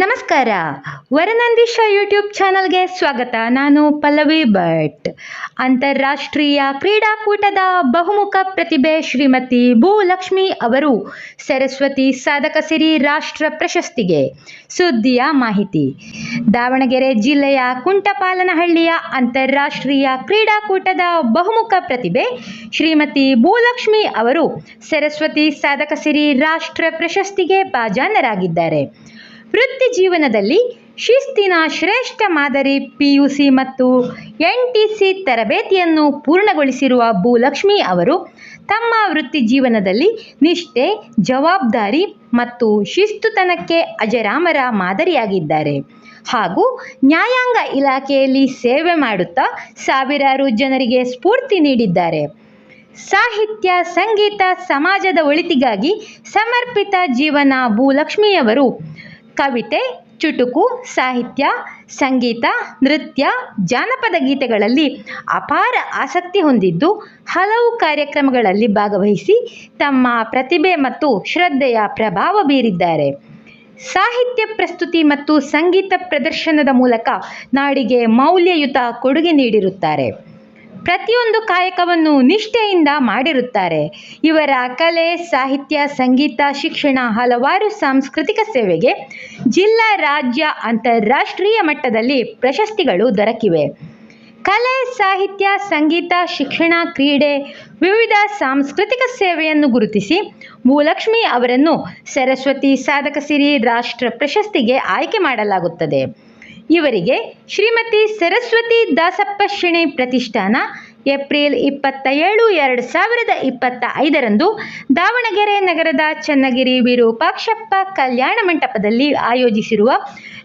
ನಮಸ್ಕಾರ. ವರನಂದೀಶ ಯೂಟ್ಯೂಬ್ ಚಾನಲ್ಗೆ ಸ್ವಾಗತ. ನಾನು ಪಲ್ಲವಿ ಭಟ್. ಅಂತಾರಾಷ್ಟ್ರೀಯ ಕ್ರೀಡಾಕೂಟದ ಬಹುಮುಖ ಪ್ರತಿಭೆ ಶ್ರೀಮತಿ ಭೂಲಕ್ಷ್ಮಿ ಅವರು ಸರಸ್ವತಿ ಸಾಧಕ ಸಿರಿ ರಾಷ್ಟ್ರ ಪ್ರಶಸ್ತಿಗೆ ಸುದ್ದಿಯ ಮಾಹಿತಿ. ದಾವಣಗೆರೆ ಜಿಲ್ಲೆಯ ಕುಂಟಪಾಲನಹಳ್ಳಿಯ ಅಂತಾರಾಷ್ಟ್ರೀಯ ಕ್ರೀಡಾಕೂಟದ ಬಹುಮುಖ ಪ್ರತಿಭೆ ಶ್ರೀಮತಿ ಭೂಲಕ್ಷ್ಮಿ ಅವರು ಸರಸ್ವತಿ ಸಾಧಕ ಸಿರಿ ರಾಷ್ಟ್ರ ಪ್ರಶಸ್ತಿಗೆ ಭಾಜನರಾಗಿದ್ದಾರೆ. ವೃತ್ತಿ ಜೀವನದಲ್ಲಿ ಶಿಸ್ತಿನ ಶ್ರೇಷ್ಠ ಮಾದರಿ ಪಿಯುಸಿ ಮತ್ತು ಎನ್ ಟಿ ಸಿ ತರಬೇತಿಯನ್ನು ಪೂರ್ಣಗೊಳಿಸಿರುವ ಭೂಲಕ್ಷ್ಮಿ ಅವರು ತಮ್ಮ ವೃತ್ತಿ ಜೀವನದಲ್ಲಿ ನಿಷ್ಠೆ, ಜವಾಬ್ದಾರಿ ಮತ್ತು ಶಿಸ್ತುತನಕ್ಕೆ ಅಜರಾಮರ ಮಾದರಿಯಾಗಿದ್ದಾರೆ. ಹಾಗೂ ನ್ಯಾಯಾಂಗ ಇಲಾಖೆಯಲ್ಲಿ ಸೇವೆ ಮಾಡುತ್ತಾ ಸಾವಿರಾರು ಜನರಿಗೆ ಸ್ಫೂರ್ತಿ ನೀಡಿದ್ದಾರೆ. ಸಾಹಿತ್ಯ, ಸಂಗೀತ, ಸಮಾಜದ ಒಳಿತಿಗಾಗಿ ಸಮರ್ಪಿತ ಜೀವನ ಭೂಲಕ್ಷ್ಮಿಯವರು ಕವಿತೆ, ಚುಟುಕು, ಸಾಹಿತ್ಯ, ಸಂಗೀತ, ನೃತ್ಯ, ಜಾನಪದ ಗೀತೆಗಳಲ್ಲಿ ಅಪಾರ ಆಸಕ್ತಿ ಹೊಂದಿದ್ದು ಹಲವು ಕಾರ್ಯಕ್ರಮಗಳಲ್ಲಿ ಭಾಗವಹಿಸಿ ತಮ್ಮ ಪ್ರತಿಭೆ ಮತ್ತು ಶ್ರದ್ಧೆಯ ಪ್ರಭಾವ ಬೀರಿದ್ದಾರೆ. ಸಾಹಿತ್ಯ ಪ್ರಸ್ತುತಿ ಮತ್ತು ಸಂಗೀತ ಪ್ರದರ್ಶನದ ಮೂಲಕ ನಾಡಿಗೆ ಮೌಲ್ಯಯುತ ಕೊಡುಗೆ ನೀಡಿರುತ್ತಾರೆ. ಪ್ರತಿಯೊಂದು ಕಾಯಕವನ್ನು ನಿಷ್ಠೆಯಿಂದ ಮಾಡಿರುತ್ತಾರೆ. ಇವರ ಕಲೆ, ಸಾಹಿತ್ಯ, ಸಂಗೀತ, ಶಿಕ್ಷಣ ಹಲವಾರು ಸಾಂಸ್ಕೃತಿಕ ಸೇವೆಗೆ ಜಿಲ್ಲಾ, ರಾಜ್ಯ, ಅಂತಾರಾಷ್ಟ್ರೀಯ ಮಟ್ಟದಲ್ಲಿ ಪ್ರಶಸ್ತಿಗಳು ದೊರಕಿವೆ. ಕಲೆ, ಸಾಹಿತ್ಯ, ಸಂಗೀತ, ಶಿಕ್ಷಣ, ಕ್ರೀಡೆ ವಿವಿಧ ಸಾಂಸ್ಕೃತಿಕ ಸೇವೆಯನ್ನು ಗುರುತಿಸಿ ಭೂಲಕ್ಷ್ಮಿ ಅವರನ್ನು ಸರಸ್ವತಿ ಸಾಧಕ ಸಿರಿ ರಾಷ್ಟ್ರ ಪ್ರಶಸ್ತಿಗೆ ಆಯ್ಕೆ ಮಾಡಲಾಗುತ್ತದೆ. ಇವರಿಗೆ ಶ್ರೀಮತಿ ಸರಸ್ವತಿ ದಾಸಪ್ಪ ಶಿಣೆ ಪ್ರತಿಷ್ಠಾನ ಏಪ್ರಿಲ್ ಇಪ್ಪತ್ತ ಏಳು ಎರಡು ಸಾವಿರದ ಇಪ್ಪತ್ತ ಐದರಂದು ದಾವಣಗೆರೆ ನಗರದ ಚನ್ನಗಿರಿ ವಿರೂಪಾಕ್ಷಪ್ಪ ಕಲ್ಯಾಣ ಮಂಟಪದಲ್ಲಿ ಆಯೋಜಿಸಿರುವ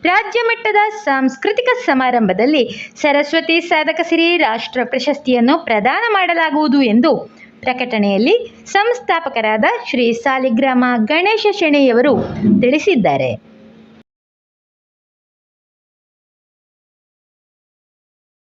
ರಾಜ್ಯ ಮಟ್ಟದ ಸಾಂಸ್ಕೃತಿಕ ಸಮಾರಂಭದಲ್ಲಿ ಸರಸ್ವತಿ ಸಾಧಕ ಸಿರಿ ರಾಷ್ಟ್ರ ಪ್ರಶಸ್ತಿಯನ್ನು ಪ್ರದಾನ ಮಾಡಲಾಗುವುದು ಎಂದು ಪ್ರಕಟಣೆಯಲ್ಲಿ ಸಂಸ್ಥಾಪಕರಾದ ಶ್ರೀ ಸಾಲಿಗ್ರಾಮ ಗಣೇಶ ಶೆಣೆಯವರು ತಿಳಿಸಿದ್ದಾರೆ.